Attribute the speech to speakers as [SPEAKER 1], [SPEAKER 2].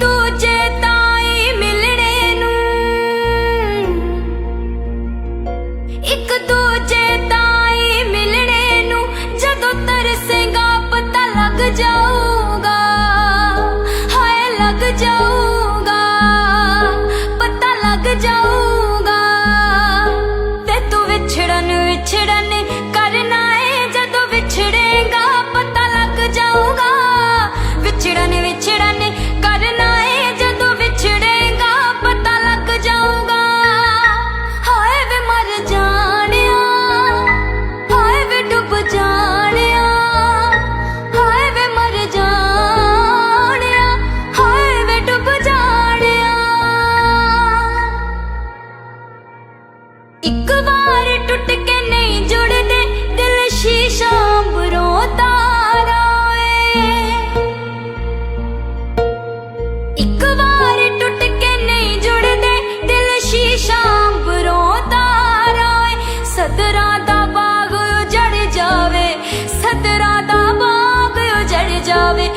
[SPEAKER 1] ਦੂਜੇ ਤਾਈ ਮਿਲਣੇ ਨੂੰ। ਇੱਕ ਦੂਜੇ ਤਾਈ ਮਿਲਣੇ ਨੂੰ ਜਦੋਂ ਤਰਸੇਗਾ ਪਤਾ ਲੱਗ ਜਾਊ। ਇੱਕ ਵਾਰ ਟੁੱਟ ਕੇ ਨਹੀਂ ਜੁੜਦੇ, ਦਿਲ ਸ਼ੀਸ਼ਾ ਅੰਬਰੋਂ ਤਾਰਾ ਏ। ਇੱਕ ਵਾਰ ਟੁੱਟ ਕੇ ਨਹੀਂ ਜੁੜਦੇ, ਦਿਲ ਸ਼ੀਸ਼ਾ ਅੰਬਰੋਂ ਤਾਰਾ ਏ। ਸਦਰਾਂ ਦਾ ਬਾਗ ਉਜੜ ਜਾਵੇ, ਸਦਰਾਂ ਦਾ ਬਾਗ ਉਜੜ ਜਾਵੇ